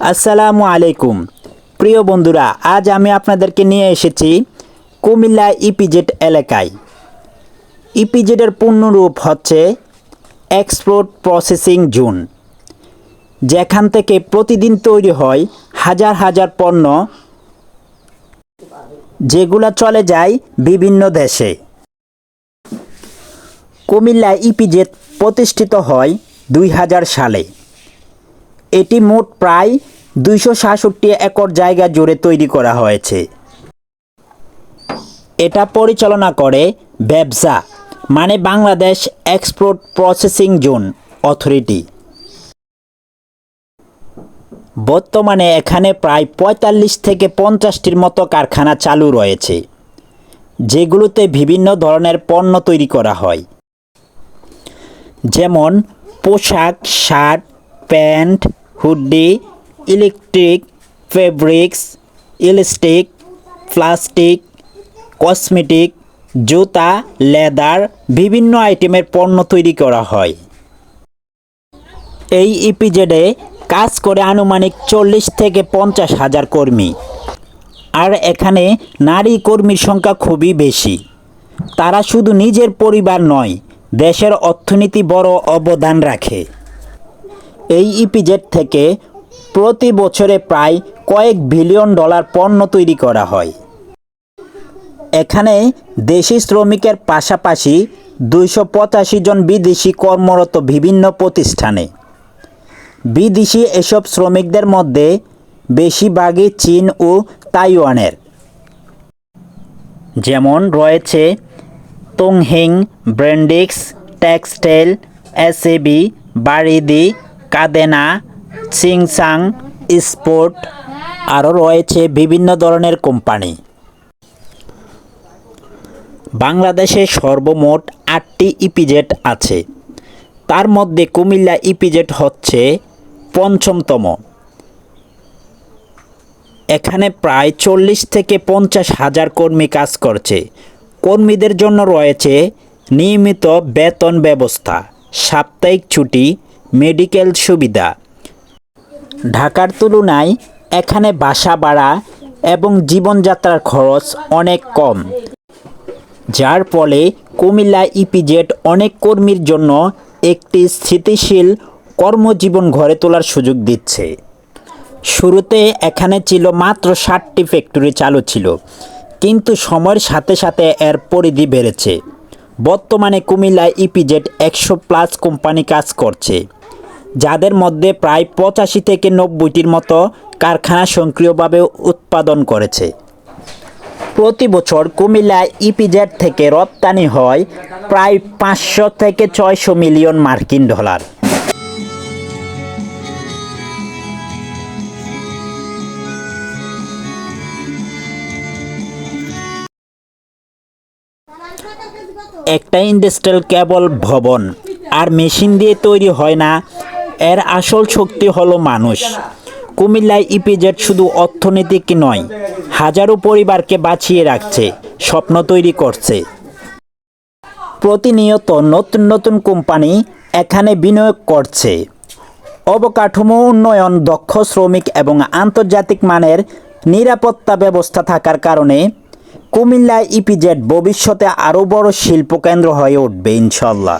আসসালামু আলাইকুম। প্রিয় বন্ধুরা, আজ আমি আপনাদেরকে নিয়ে এসেছি কুমিল্লা ইপিজেড এলাকায়। ইপিজেডের পূর্ণরূপ হচ্ছে এক্সপোর্ট প্রসেসিং জোন যেখান থেকে প্রতিদিন তৈরি হয় হাজার হাজার পণ্য, যেগুলো চলে যায় বিভিন্ন দেশে। কুমিল্লা ইপিজেড প্রতিষ্ঠিত হয় দুই হাজার সালে। এটি মোট প্রায় দুইশো সাতষট্টি একর জায়গা জুড়ে তৈরি করা হয়েছে। এটা পরিচালনা করে ব্যবসা মানে Bangladesh export processing zone authority. বর্তমানে এখানে প্রায় পঁয়তাল্লিশ থেকে পঞ্চাশটির মতো কারখানা চালু রয়েছে, যেগুলোতে বিভিন্ন ধরনের পণ্য তৈরি করা হয়। যেমন পোশাক, shirt, pant hoodie, electric, fabrics, elastic, plastic, cosmetic, জুতা, লেদার, বিভিন্ন আইটেমের পণ্য তৈরি করা হয়। এই ইপিজেডে কাজ করে আনুমানিক চল্লিশ থেকে পঞ্চাশ হাজার কর্মী। আর এখানে নারী কর্মীর সংখ্যা খুবই বেশি। তারা শুধু নিজের পরিবার নয়, দেশের অর্থনীতি বড় অবদান রাখে। এই ইপিজেড থেকে প্রতি বছরে প্রায় কয়েক বিলিয়ন ডলার পণ্য তৈরি করা হয়। এখানে দেশি শ্রমিকের পাশাপাশি দুইশো পঁচাশি জন বিদেশি কর্মরত বিভিন্ন প্রতিষ্ঠানে। বিদেশি এসব শ্রমিকদের মধ্যে বেশিরভাগই চীন ও তাইওয়ানের। যেমন রয়েছে তোংহিং ব্র্যান্ডিক্স টেক্সটাইল এসএবি বারিদি কাদেনা, চিংসাং, স্পোর্ট আরও রয়েছে বিভিন্ন ধরনের কোম্পানি। বাংলাদেশে সর্বমোট আটটি ইপিজেট আছে। তার মধ্যে কুমিল্লা ইপিজেট হচ্ছে পঞ্চমতম। এখানে প্রায় চল্লিশ থেকে পঞ্চাশ হাজার কর্মী কাজ করছে। কর্মীদের জন্য রয়েছে নিয়মিত বেতন ব্যবস্থা, সাপ্তাহিক ছুটি মেডিকেল সুবিধা। ঢাকার তুলনায় এখানে বাসা ভাড়া এবং জীবনযাত্রার খরচ অনেক কম। যার ফলে কুমিল্লা ইপিজেড অনেক কর্মীর জন্য একটি স্থিতিশীল কর্মজীবন গড়ে তোলার সুযোগ দিচ্ছে। শুরুতে এখানে ছিল মাত্র ষাটটি ফ্যাক্টরি চালু ছিল, কিন্তু সময়ের সাথে সাথে এর পরিধি বেড়েছে। বর্তমানে কুমিল্লা ইপিজেড একশো প্লাস কোম্পানি কাজ করছে। যাদের মধ্যে প্রায় পঁচাশি থেকে নব্বইটির মতো কারখানা সক্রিয়ভাবে উৎপাদন করেছে। প্রতি বছর কুমিল্লা ইপিজেড থেকে রপ্তানি হয় প্রায় পাঁচশো থেকে ছয়শো মিলিয়ন মার্কিন ডলার। একটা ইন্ডাস্ট্রিয়াল কেবল ভবন আর মেশিন দিয়ে তৈরি হয় না এর আসল শক্তি হলো মানুষ। কুমিল্লায় ইপিজেড শুধু অর্থনৈতিক নয়, হাজারো পরিবারকে বাঁচিয়ে রাখছে, স্বপ্ন তৈরি করছে। প্রতিনিয়ত নতুন নতুন কোম্পানি এখানে বিনিয়োগ করছে। অবকাঠামো উন্নয়ন, দক্ষ শ্রমিক এবং আন্তর্জাতিক মানের নিরাপত্তা ব্যবস্থা থাকার কারণে কুমিল্লা ইপিজেড ভবিষ্যতে আরও বড় শিল্পকেন্দ্র হয়ে উঠবে ইনশাল্লাহ।